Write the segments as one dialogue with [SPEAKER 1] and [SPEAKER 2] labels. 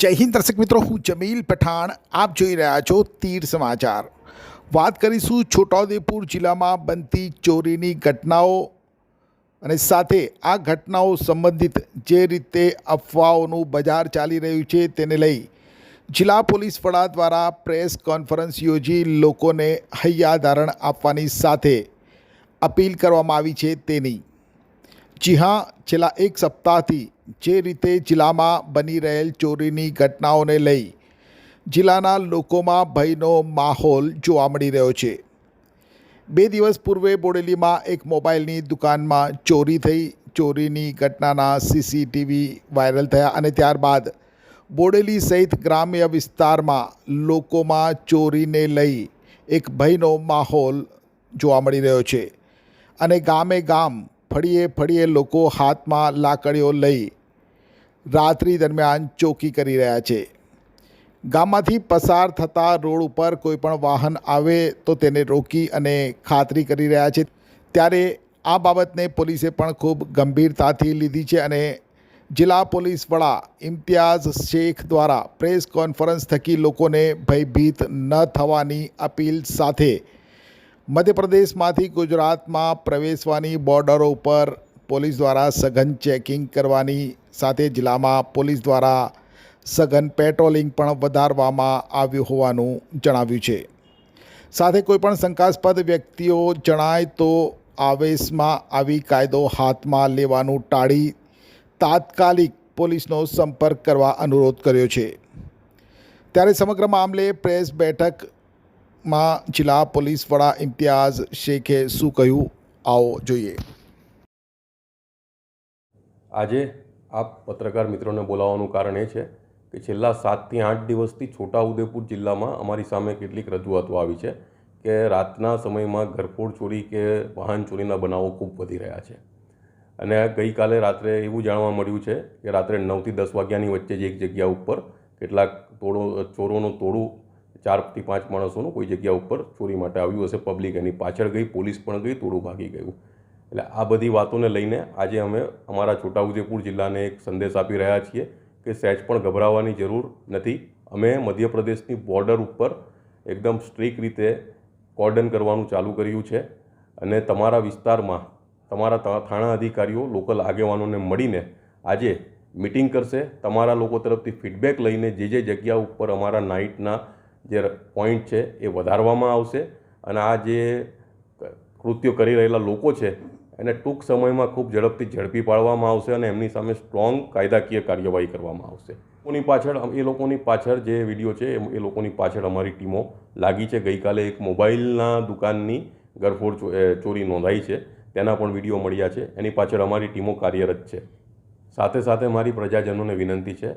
[SPEAKER 1] જય હિન્દ દર્શક મિત્રો, હું જમીલ પઠાણ. આપ જોઈ રહ્યા છો તીર સમાચાર. વાત કરીશું છોટાઉદેપુર જિલ્લામાં બનતી ચોરીની ઘટનાઓ અને સાથે આ ઘટનાઓ સંબંધિત જે રીતે અફવાઓનું બજાર ચાલી રહ્યું છે તેને લઈ જિલ્લા પોલીસ વડા દ્વારા પ્રેસ કોન્ફરન્સ યોજી લોકોને હૈયાધારણ આપવાની સાથે અપીલ કરવામાં આવી છે તેની. જી હા, છેલ્લા એક સપ્તાહથી જે રીતે જિલ્લામાં બની રહેલ ચોરીની ઘટનાઓને લઈ જિલ્લાના લોકોમાં ભયનો માહોલ જોવા મળી રહ્યો છે. બે દિવસ પૂર્વે બોડેલીમાં એક મોબાઈલની દુકાનમાં ચોરી થઈ. ચોરીની ઘટનાના સીસીટીવી વાયરલ થયા અને ત્યારબાદ બોડેલી સહિત ગ્રામ્ય વિસ્તારમાં લોકોમાં ચોરીને લઈ એક ભયનો માહોલ જોવા મળી રહ્યો છે અને ગામે ગામ ફળીએ ફળીએ લોકો હાથમાં લાકડીઓ લઈ રાત્રિ દરમિયાન ચોકી કરી રહ્યા છે. ગામમાંથી પસાર થતા રોડ ઉપર કોઈપણ વાહન આવે તો તેને રોકી અને ખાતરી કરી રહ્યા છે. ત્યારે આ બાબતને પોલીસે પણ ખૂબ ગંભીરતાથી લીધી છે અને જિલ્લા પોલીસ વડા ઇમ્તિયાઝ શેખ દ્વારા પ્રેસ કોન્ફરન્સ થકી લોકોને ભયભીત ન થવાની અપીલ સાથે મધ્યપ્રદેશમાંથી ગુજરાતમાં પ્રવેશવાની બોર્ડરો ઉપર પોલીસ દ્વારા સઘન ચેકિંગ કરવાની સાથે જિલ્લામાં પોલીસ દ્વારા સઘન પેટ્રોલિંગ પણ વધારવામાં આવ્યું હોવાનું જણાવ્યું છે. સાથે કોઈપણ શંકાસ્પદ વ્યક્તિઓ જણાય તો આવેશમાં આવી કાયદો હાથમાં લેવાનું ટાળી તાત્કાલિક પોલીસનો સંપર્ક કરવા અનુરોધ કર્યો છે. ત્યારે સમગ્ર મામલે પ્રેસ બેઠકમાં જિલ્લા પોલીસ વડા ઇમ્તિયાઝ શેખે શું કહ્યું? આવો જોઈએ.
[SPEAKER 2] આજે આ પત્રકાર મિત્રોને બોલાવવાનું કારણ એ છે કે છેલ્લા સાતથી આઠ દિવસથી છોટાઉદેપુર જિલ્લામાં અમારી સામે કેટલીક રજૂઆતો આવી છે કે રાતના સમયમાં ઘરફોડ ચોરી કે વાહન ચોરીના બનાવો ખૂબ વધી રહ્યા છે. અને ગઈકાલે રાત્રે એવું જાણવા મળ્યું છે કે રાત્રે નવથી દસ વાગ્યાની વચ્ચે જ એક જગ્યા ઉપર કેટલાક તોડો, ચોરોનું તોડું ચારથી પાંચ માણસોનું કોઈ જગ્યા ઉપર ચોરી માટે આવ્યું હશે. પબ્લિક એની પાછળ ગઈ, પોલીસ પણ ગઈ, તોડું ભાગી ગયું. એટલે આ બધી વાતોને લઈને આજે અમે અમારા છોટાઉદેપુર જિલ્લાને એક સંદેશ આપી રહ્યા છીએ કે સહેજ પણ ગભરાવાની જરૂર નથી. અમે મધ્યપ્રદેશની બોર્ડર ઉપર એકદમ સ્ટ્રીક રીતે કોર્ડન કરવાનું ચાલુ કર્યું છે અને તમારા વિસ્તારમાં તમારા થાણા અધિકારીઓ, લોકલ આગેવાનોને મળીને આજે મિટિંગ કરશે. તમારા લોકો તરફથી ફીડબેક લઈને જે જે જગ્યા ઉપર અમારા નાઇટના જે પોઈન્ટ છે એ વધારવામાં આવશે. અને આ જે કૃત્યો કરી રહેલા લોકો છે એને ટૂંક સમયમાં ખૂબ ઝડપથી ઝડપી પાડવામાં આવશે અને એમની સામે સ્ટ્રોંગ કાયદાકીય કાર્યવાહી કરવામાં આવશે. લોકોની પાછળ એ લોકોની પાછળ જે વીડિયો છે એ- લોકોની પાછળ અમારી ટીમો લાગી છે. ગઈકાલે એક મોબાઈલના દુકાનની ગરફોડ ચોરી નોંધાઈ છે. તેના પણ વીડિયો મળ્યા છે. એની પાછળ અમારી ટીમો કાર્યરત છે. સાથે સાથે મારી પ્રજાજનોને વિનંતી છે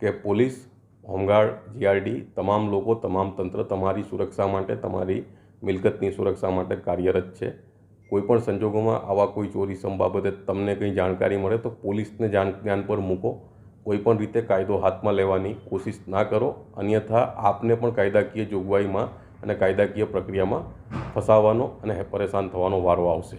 [SPEAKER 2] કે પોલીસ, હોમગાર્ડ જીઆરડી તમામ લોકો, તમામ તંત્ર તમારી સુરક્ષા માટે, તમારી મિલકતની સુરક્ષા માટે કાર્યરત છે. કોઈપણ સંજોગોમાં આવા કોઈ ચોરી સમ બાબતે તમને કંઈ જાણકારી મળે તો પોલીસને જાણ જ્ઞાન પર મૂકો. કોઈપણ રીતે કાયદો હાથમાં લેવાની કોશિશ ના કરો. અન્યથા આપને પણ કાયદાકીય જોગવાઈમાં અને કાયદાકીય પ્રક્રિયામાં ફસાવાનો અને પરેશાન થવાનો વારો આવશે.